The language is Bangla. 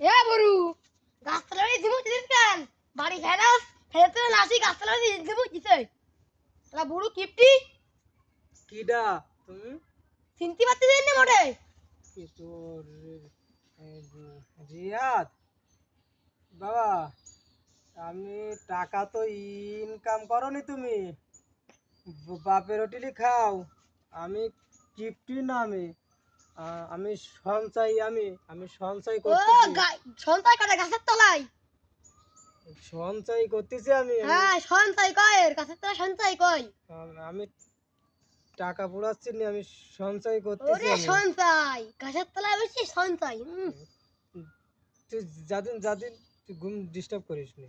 এ বড়ু গাছতলা দিমু দিস কেন? বাড়ি ফেরাস ফেরতে নাসি গাছতলা দিমু দিছে এলা বড়ু কিপটি? কিডা তুমি? চিনতে পারতে দেন না মোটে? কি তোর এ, রিয়াদ বাবা আমি টাকা তো ইনকাম করনি তুমি। বাপের হোটেলে খাও আমি কিপটি না আমি আমি সঞ্চয় আমি আমি সঞ্চয় গা- সন্তাই কাটে গাছের তলায়? সঞ্চয় করতেছি আমি হ্যাঁ সঞ্চয় কয় এর? গাছের তলায় সন্তাই কয় আমি টাকা পুড়াচ্ছি না আমি সঞ্চয় করতেছি ওরে। সন্তাই গাছের তলায় বেশি সঞ্চয় তুই যাদিন যাদিন তুই ঘুম ডিস্টার্ব করিস নি।